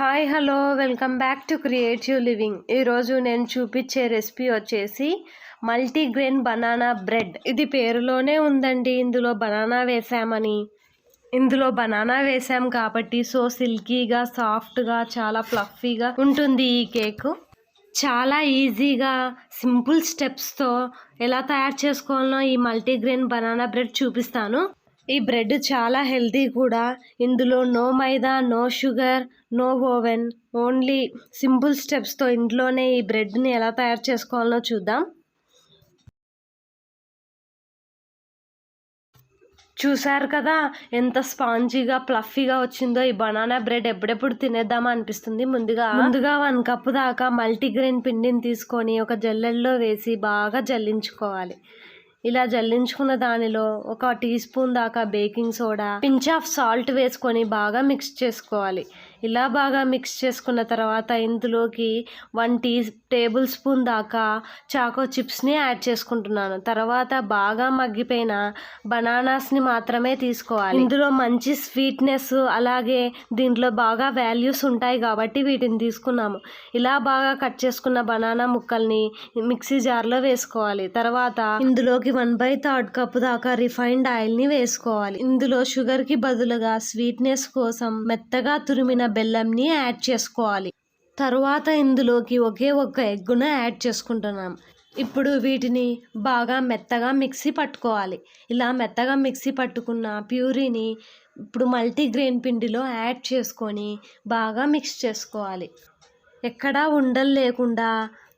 Hi hello welcome back to creative living. ఈరోజు నేను చూపించే రెసిపీ వచ్చేసి మల్టీగ్రెయిన్ బనానా బ్రెడ్. ఇది పేరులోనే ఉందండి. ఇందులో బనానా వేసామని. ఇందులో బనానా వేసాం కాబట్టి సో సిల్కీగా సాఫ్ట్గా చాలా ఫ్లఫీగా ఉంటుంది ఈ కేక్. చాలా ఈజీగా సింపుల్ స్టెప్స్తో ఎలా తయారు చేసుకోవాలో ఈ మల్టీగ్రెయిన్ బనానా బ్రెడ్ చూపిస్తాను. ఈ బ్రెడ్ చాలా హెల్తీ కూడా. ఇందులో no maida no sugar no oven. Only simple స్టెప్స్తో ఇంట్లోనే ఈ బ్రెడ్ని ఎలా తయారు చేసుకోవాలో చూద్దాం. చూసారు కదా? ఎంత స్పాంజీగా ప్లఫీగా వచ్చిందో ఈ బనానా బ్రెడ్. ఎప్పుడెప్పుడు తినేద్దామా అనిపిస్తుంది. ముందుగా ముందుగా వన్ కప్పు దాకా మల్టీగ్రెయిన్ పిండిని తీసుకొని ఒక జల్లెల్లో వేసి బాగా జల్లించుకోవాలి. ఇలా జల్లించుకున్న దానిలో ఒక టీ స్పూన్ దాకా baking soda pinch of salt వేసుకొని బాగా మిక్స్ చేసుకోవాలి. ఇలా బాగా మిక్స్ చేసుకున్న తర్వాత ఇందులోకి వన్ టీ టేబుల్ స్పూన్ దాకా చాకో చిప్స్ని యాడ్ చేసుకుంటున్నాను. తర్వాత బాగా మగ్గిపోయిన బనానాస్ని మాత్రమే తీసుకోవాలి. ఇందులో మంచి స్వీట్నెస్ అలాగే దీంట్లో బాగా వాల్యూస్ ఉంటాయి కాబట్టి వీటిని తీసుకున్నాము. ఇలా బాగా కట్ చేసుకున్న బనానా ముక్కల్ని మిక్సీ జార్లో వేసుకోవాలి. తర్వాత ఇందులోకి వన్ బై థర్డ్ కప్ దాకా రిఫైన్డ్ ఆయిల్ని వేసుకోవాలి. ఇందులో షుగర్కి బదులుగా స్వీట్నెస్ కోసం మెత్తగా తురిమిన బెల్లంని యాడ్ చేసుకోవాలి. తరువాత ఇందులోకి ఒకే ఒక్క ఎగ్గును యాడ్ చేసుకుంటున్నాం. ఇప్పుడు వీటిని బాగా మెత్తగా మిక్సీ పట్టుకోవాలి. ఇలా మెత్తగా మిక్సీ పట్టుకున్న ప్యూరీని ఇప్పుడు మల్టీగ్రెయిన్ పిండిలో యాడ్ చేసుకొని బాగా మిక్స్ చేసుకోవాలి. ఎక్కడా ఉండలు లేకుండా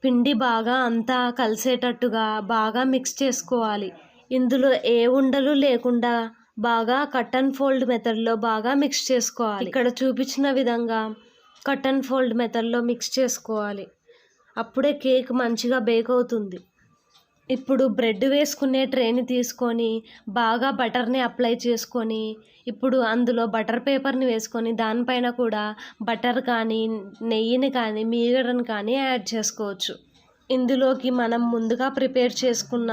పిండి బాగా అంతా కలిసేటట్టుగా బాగా మిక్స్ చేసుకోవాలి. ఇందులో ఏ ఉండలు లేకుండా బాగా కట్ అండ్ ఫోల్డ్ మెథడ్లో బాగా మిక్స్ చేసుకోవాలి. ఇక్కడ చూపించిన విధంగా కట్ అండ్ ఫోల్డ్ మెథడ్లో మిక్స్ చేసుకోవాలి. అప్పుడే కేక్ మంచిగా బేక్ అవుతుంది. ఇప్పుడు బ్రెడ్ వేసుకునే ట్రేని తీసుకొని బాగా బటర్ని అప్లై చేసుకొని ఇప్పుడు అందులో బటర్ పేపర్ని వేసుకొని దానిపైన కూడా బటర్ కానీ నెయ్యిని కానీ మీగడని కానీ యాడ్ చేసుకోవచ్చు. ఇందులోకి మనం ముందుగా ప్రిపేర్ చేసుకున్న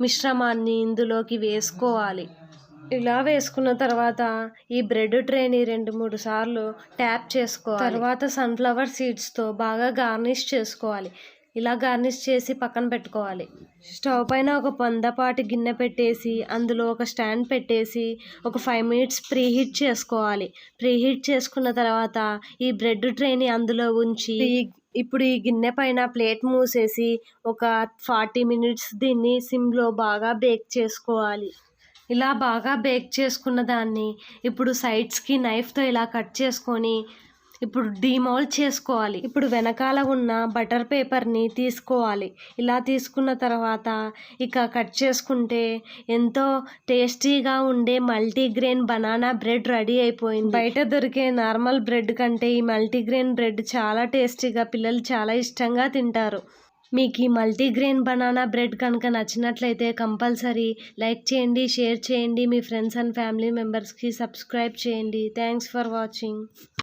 మిశ్రమాన్ని ఇందులోకి వేసుకోవాలి. ఇలా వేసుకున్న తర్వాత ఈ బ్రెడ్ ట్రేని రెండు మూడు సార్లు ట్యాప్ చేసుకోవాలి. తర్వాత సన్ఫ్లవర్ సీడ్స్తో బాగా గార్నిష్ చేసుకోవాలి. ఇలా గార్నిష్ చేసి పక్కన పెట్టుకోవాలి. స్టవ్ పైన ఒక పొందపాటి గిన్నె పెట్టేసి అందులో ఒక స్టాండ్ పెట్టేసి ఒక ఫైవ్ మినిట్స్ ప్రీహీట్ చేసుకోవాలి. ప్రీహీట్ చేసుకున్న తర్వాత ఈ బ్రెడ్ ట్రేని అందులో ఉంచి ఇప్పుడు ఈ గిన్నె పైన ప్లేట్ మూసేసి ఒక ఫార్టీ మినిట్స్ దీన్ని సిమ్లో బాగా బేక్ చేసుకోవాలి. ఇలా బాగా బేక్ చేసుకున్న దాన్ని ఇప్పుడు సైడ్స్కి నైఫ్తో ఇలా కట్ చేసుకొని ఇప్పుడు డీమౌల్డ్ చేసుకోవాలి. ఇప్పుడు వెనకాల ఉన్న బటర్ పేపర్ని తీసుకోవాలి. ఇలా తీసుకున్న తర్వాత ఇక కట్ చేసుకుంటే ఎంతో టేస్టీగా ఉండే మల్టీగ్రెయిన్ బనానా బ్రెడ్ రెడీ అయిపోయింది. బయట దొరికే నార్మల్ బ్రెడ్ కంటే ఈ మల్టీగ్రెయిన్ బ్రెడ్ చాలా టేస్టీగా పిల్లలు చాలా ఇష్టంగా తింటారు. మీకు ఈ మల్టీగ్రెయిన్ బనానా బ్రెడ్ కనుక నచ్చినట్లయితే కంపల్సరీ లైక్ చేయండి షేర్ చేయండి. మీ ఫ్రెండ్స్ అండ్ ఫ్యామిలీ మెంబర్స్కి సబ్స్క్రైబ్ చేయండి. Thanks for watching.